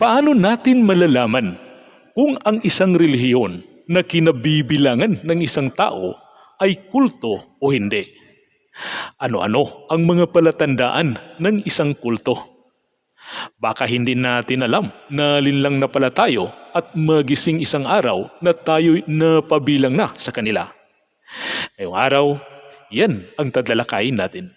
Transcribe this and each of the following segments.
Paano natin malalaman kung ang isang relihiyon na kinabibilangan ng isang tao ay kulto o hindi? Ano-ano ang mga palatandaan ng isang kulto? Baka hindi natin alam na linlang na pala tayo at magising isang araw na tayo'y napabilang na sa kanila. Ngayong araw, yan ang tadlalakayin natin.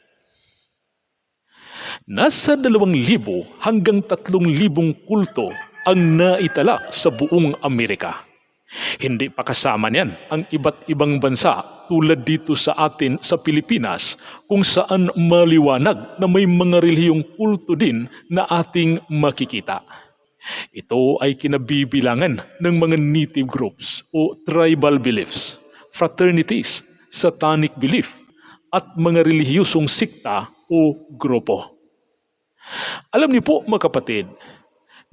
Nasa dalawang libo hanggang tatlong libong kulto ang naitala sa buong Amerika. Hindi pa kasama niyan ang iba't ibang bansa tulad dito sa atin sa Pilipinas kung saan maliwanag na may mga relihiyong kulto din na ating makikita. Ito ay kinabibilangan ng mga native groups o tribal beliefs, fraternities, satanic belief, at mga relihiyosong sikta o grupo. Alam niyo po mga kapatid,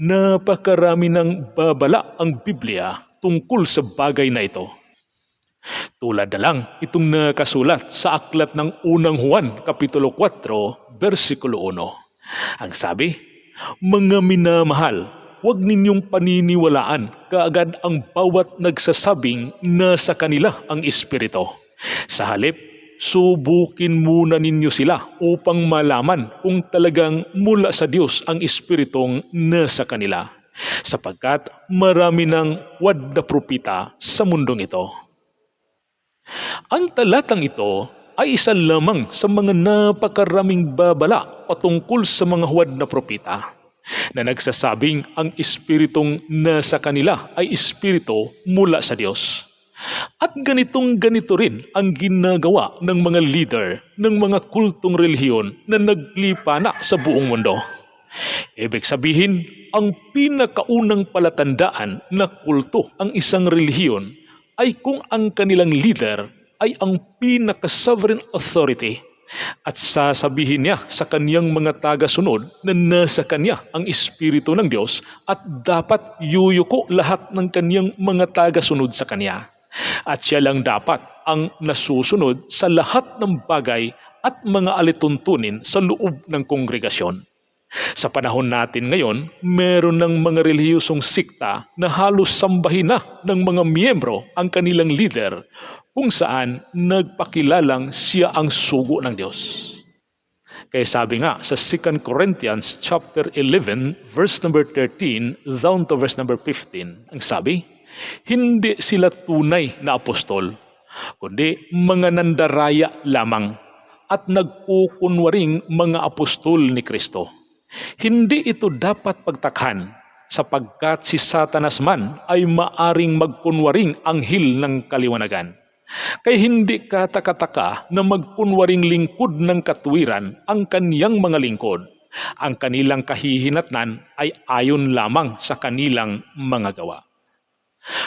napakarami ng babala ang Biblia tungkol sa bagay na ito. Tulad na lang itong nakasulat sa aklat ng unang Juan, Kapitulo 4, versikulo 1. Ang sabi, Mga minamahal, huwag ninyong paniniwalaan kaagad ang bawat nagsasabing na sa kanila ang Espiritu. Sa halip, subukin muna ninyo sila upang malaman kung talagang mula sa Diyos ang Espiritong nasa kanila sapagkat marami ng wad na propita sa mundong ito. Ang talatang ito ay isa lamang sa mga napakaraming babala patungkol sa mga huwad na propita na nagsasabing ang espiritong nasa kanila ay espiritu mula sa Diyos. At ganitong ganito rin ang ginagawa ng mga leader ng mga kultong relihiyon na naglipa na sa buong mundo. Ibig sabihin, ang pinakaunang palatandaan na kulto ang isang relihiyon ay kung ang kanilang leader ay ang pinaka-sovereign authority at sasabihin niya sa kaniyang mga taga-sunod na nasa kanya ang Espiritu ng Diyos at dapat yuyuko lahat ng kaniyang mga taga-sunod sa kanya. At siya lang dapat ang nasusunod sa lahat ng bagay at mga alituntunin sa loob ng kongregasyon. Sa panahon natin ngayon, meron ng mga relihiyosong sikta na halos sambahin na ng mga miyembro ang kanilang leader kung saan nagpakilalang siya ang sugo ng Diyos. Kaya sabi nga sa 2 Corinthians chapter 11 verse number 13 down to verse number 15, ang sabi, hindi sila tunay na apostol, kundi mga nandaraya lamang at nagpukunwaring mga apostol ni Kristo. Hindi ito dapat pagtakhan sapagkat si Satanas man ay maaring magkunwaring anghel ng kaliwanagan. Kaya hindi katakataka na magkunwaring lingkod ng katwiran ang kaniyang mga lingkod. Ang kanilang kahihinatnan ay ayon lamang sa kanilang mga gawa.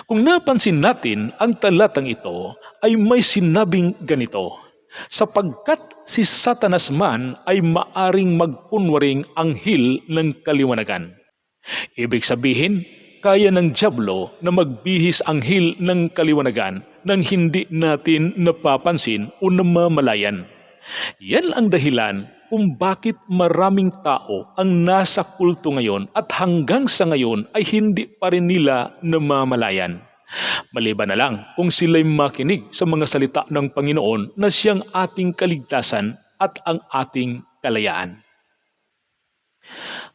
Kung napansin natin, ang talatang ito ay may sinabing ganito, sapagkat si Satanas man ay maaring magpunwaring anghel ng kaliwanagan. Ibig sabihin, kaya ng Diablo na magbihis anghel ng kaliwanagan nang hindi natin napapansin o namamalayan. Yan ang dahilan kung bakit maraming tao ang nasa kulto ngayon at hanggang sa ngayon ay hindi pa rin nila namamalayan. Maliban na lang kung sila'y makinig sa mga salita ng Panginoon na siyang ating kaligtasan at ang ating kalayaan.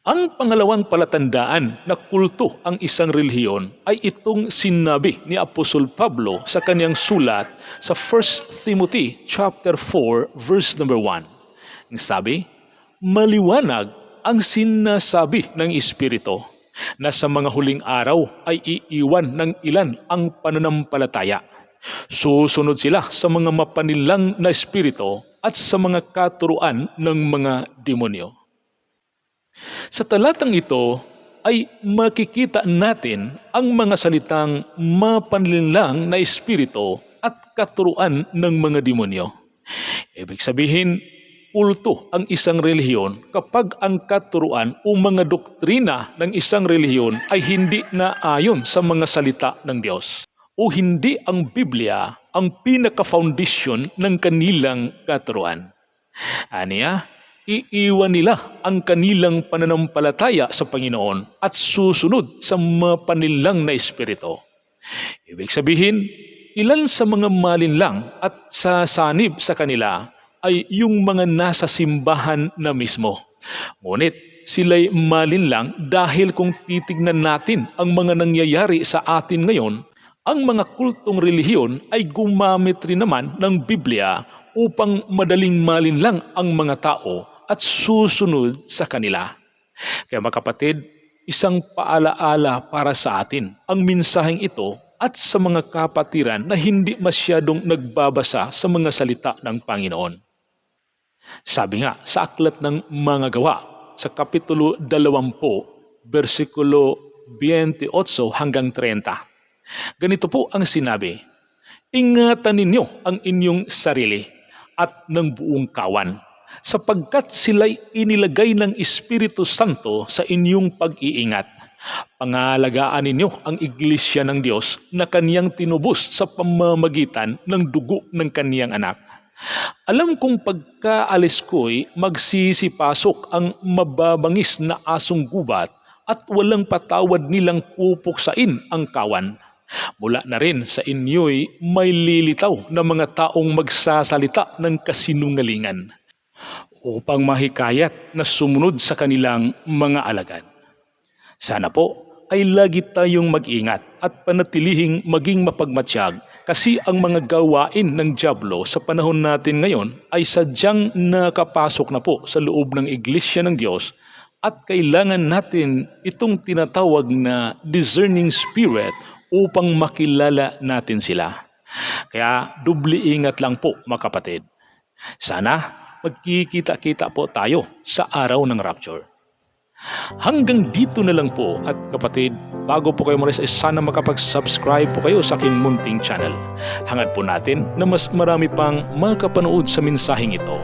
Ang pangalawang palatandaan na kulto ang isang relihiyon ay itong sinabi ni Apostol Pablo sa kanyang sulat sa 1 Timothy chapter 4 verse number 1. Sabi, maliwanag ang sinasabi ng Espiritu na sa mga huling araw ay iiwan ng ilan ang pananampalataya. Susunod sila sa mga mapanilang na espiritu at sa mga katuruan ng mga demonyo. Sa talatang ito ay makikita natin ang mga salitang mapanlinlang na espiritu at katuruan ng mga demonyo. Ibig sabihin, kulto ang isang relihiyon kapag ang katuruan o mga doktrina ng isang relihiyon ay hindi na ayon sa mga salita ng Diyos o hindi ang Biblia ang pinaka-foundation ng kanilang katuruan. Aniya, iiwan nila ang kanilang pananampalataya sa Panginoon at susunod sa mapanilang na espiritu. Ibig sabihin, ilan sa mga malinlang at sasanib sa kanila ay yung mga nasa simbahan na mismo. Ngunit sila'y malinlang dahil kung titignan natin ang mga nangyayari sa atin ngayon, ang mga kultong relihiyon ay gumamit rin naman ng Biblia upang madaling malinlang ang mga tao at susunod sa kanila. Kaya mga kapatid, isang paalaala para sa atin ang minsaheng ito at sa mga kapatiran na hindi masyadong nagbabasa sa mga salita ng Panginoon. Sabi nga sa aklat ng mga gawa sa Kapitulo 20, versikulo 28 hanggang 30. Ganito po ang sinabi, Ingatan ninyo ang inyong sarili at ng buong kawan sapagkat sila'y inilagay ng Espiritu Santo sa inyong pag-iingat. Pangalagaan ninyo ang iglesia ng Diyos na kaniyang tinubos sa pamamagitan ng dugo ng kaniyang anak. Alam kong pagkaalis ko'y magsisipasok ang mababangis na asong gubat at walang patawad nilang pupuksain ang kawan. Mula na rin sa inyo'y may lilitaw na mga taong magsasalita ng kasinungalingan upang mahikayat na sumunod sa kanilang mga alagad. Sana po ay lagi tayong mag-ingat at panatilihing maging mapagmatsyag kasi ang mga gawain ng Diablo sa panahon natin ngayon ay sadyang nakapasok na po sa loob ng iglesia ng Diyos at kailangan natin itong tinatawag na discerning spirit upang makilala natin sila. Kaya dubli ingat lang po mga kapatid. Sana magkikita-kita po tayo sa araw ng rapture. Hanggang dito na lang po at kapatid, bago po kayo malis ay sana makapag-subscribe po kayo sa aking munting channel. Hangad po natin na mas marami pang makapanood sa mensaheng ito.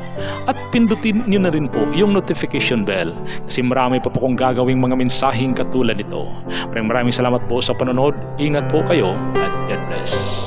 At pindutin niyo na rin po yung notification bell kasi marami pa po kong gagawing mga mensaheng katulad nito. Maraming maraming salamat po sa panonood. Ingat po kayo at God bless.